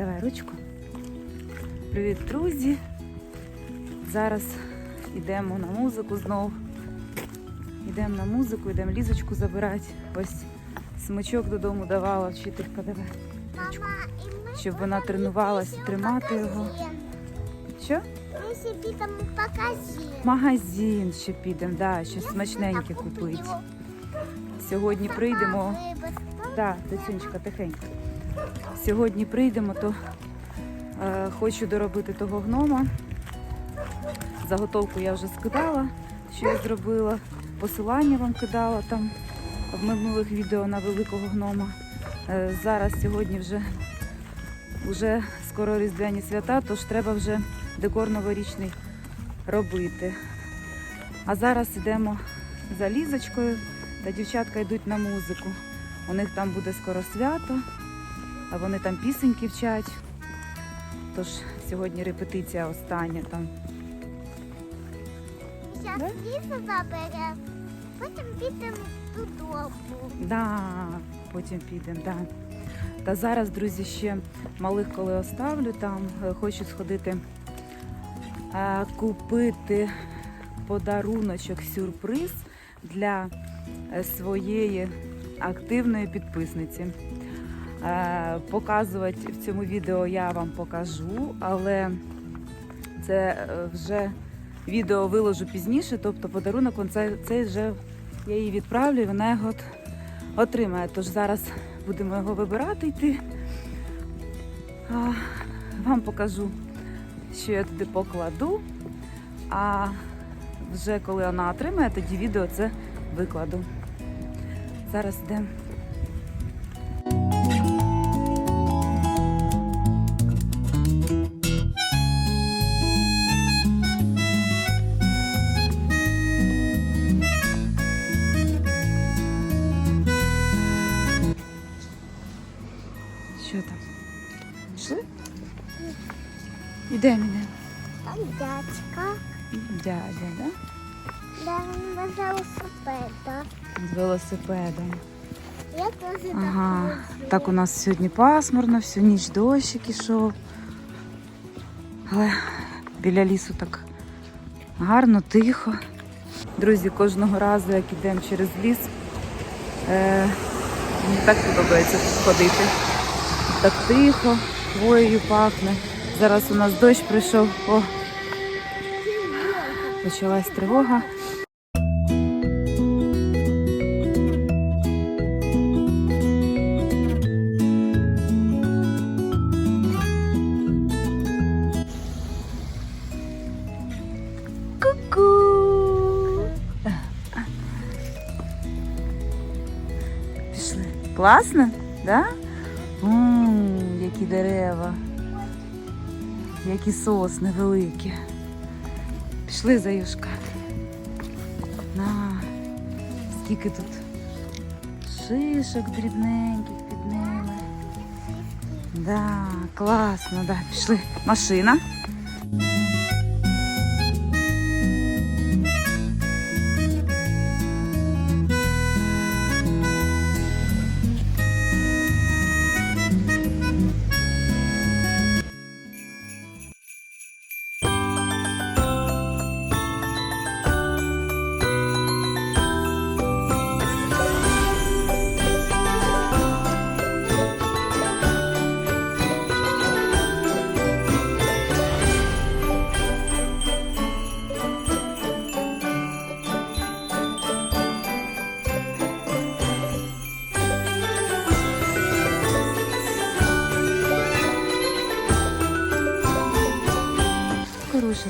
Давай ручку. Привіт, друзі. Зараз йдемо на музику знову. Йдемо на музику, йдемо лізочку забирати. Ось смичок додому давала вчителька давай. Ручку. Щоб вона тренувалася тримати його. Що? Ми там покажи. В магазин ще підемо, да, щось смачненьке купити. Сьогодні прийдемо. Да, тихенько. Сьогодні прийдемо, то е, хочу доробити того гнома. Заготовку я вже скидала, що я зробила. Посилання вам кидала там в минулих відео на великого гнома. Е, зараз сьогодні вже, вже скоро різдвяні свята, тож треба вже декор новорічний робити. А зараз йдемо за лізочкою та дівчатка йдуть на музику. У них там буде скоро свято, а вони там пісеньки вчать. Тож сьогодні репетиція остання там. Зараз лісу заберемо, потім підемо додому. Да, потім підемо, да. Та зараз, друзі, ще малих коли оставлю, там е, хочу сходити е, купити подаруночок сюрприз для е, своєї активної підписниці. Е, Показувати в цьому відео я вам покажу, але це е, вже відео виложу пізніше, тобто подарунок цей, вже я їй відправлю, і вона його отримає. Тож зараз будемо його вибирати йти. А, вам покажу, що я туди покладу. А вже коли вона отримає, тоді відео це викладу. Зараз йдемо. Що там? Пішли? Ідемо, ідемо. Там дядька, Дядя, да? він без велосипеда. З велосипедом. Я теж Ага. так у нас сьогодні пасмурно, всю ніч дощик ішов. Але біля лісу так гарно, тихо. Друзі, кожного разу, як йдемо через ліс, е, мені так подобається тут ходити. Так тихо, хвоєю пахне. Зараз у нас дощ прийшов. О, почалась тривога. Ку-ку. Пішли. Класно? Да? М, які дерева. Які сосни великі. Пішли, заюшка. На. Скільки тут шишок дрібненьких під ними. Да, класно, да. Пішли. Машина.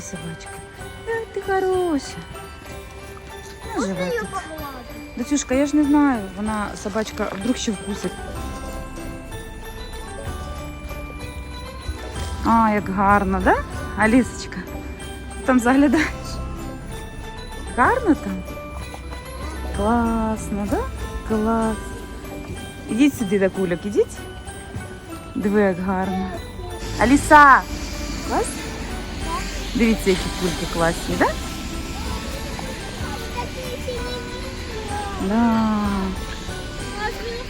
Хороша собачка. Е, ти хороша. Ну, живе Я тут. погладу. Дочушка, я ж не знаю. Вона собачка вдруг ще вкусить. А, як гарно, да? Алісочка? Там заглядаєш? Гарно там? Класно, да? Клас. Ідіть сюди, до кульок, ідіть. Диви, як гарно. Аліса! Клас? Дивіться, які кульки класні, да? Да.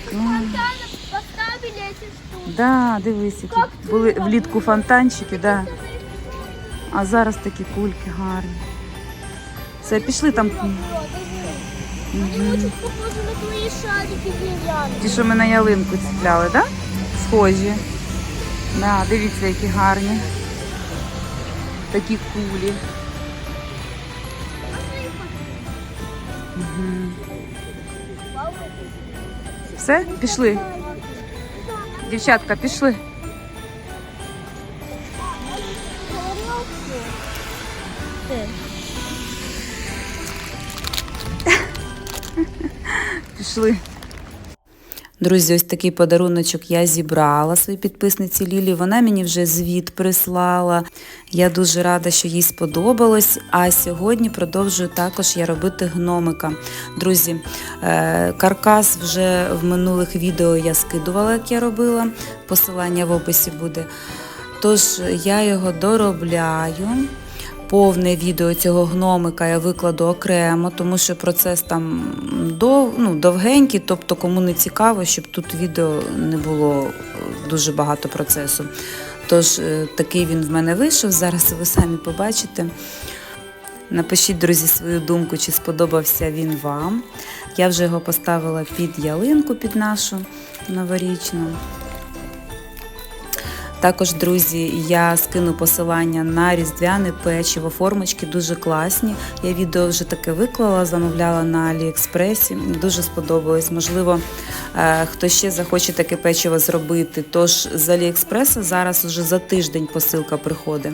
Спонтанно поставили эти штуки. Да, дивись, які були влітку фонтанчики, да. А зараз такі кульки гарні. Все, пішли там. Ті, що ми на ялинку ціпляли, да? Схожі. Да, дивіться, які гарні. Такі кулі. Угу. Все, пішли. Дівчатка, пішли. Пішли. Друзі, ось такий подаруночок я зібрала своїй підписниці Лілі. Вона мені вже звіт прислала. Я дуже рада, що їй сподобалось. А сьогодні продовжую також я робити гномика. Друзі, е, каркас вже в минулих відео я скидувала, як я робила. Посилання в описі буде. Тож я його доробляю. Повне відео цього гномика я викладу окремо, тому що процес там дов, ну, довгенький, тобто кому не цікаво, щоб тут відео не було е, дуже багато процесу. Тож е, такий він в мене вийшов. Зараз ви самі побачите. Напишіть, друзі, свою думку, чи сподобався він вам. Я вже його поставила під ялинку, під нашу новорічну. Також, друзі, я скину посилання на різдвяне печиво, формочки дуже класні. Я відео вже таке виклала, замовляла на Аліекспресі. Дуже сподобалось. Можливо, е, хто ще захоче таке печиво зробити. Тож з Аліекспреса зараз уже за тиждень посилка приходить.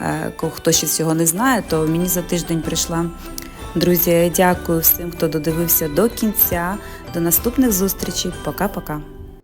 Е, Хто ще цього не знає, то мені за тиждень прийшла. Друзі, я дякую всім, хто додивився до кінця. До наступних зустрічей. Пока-пока.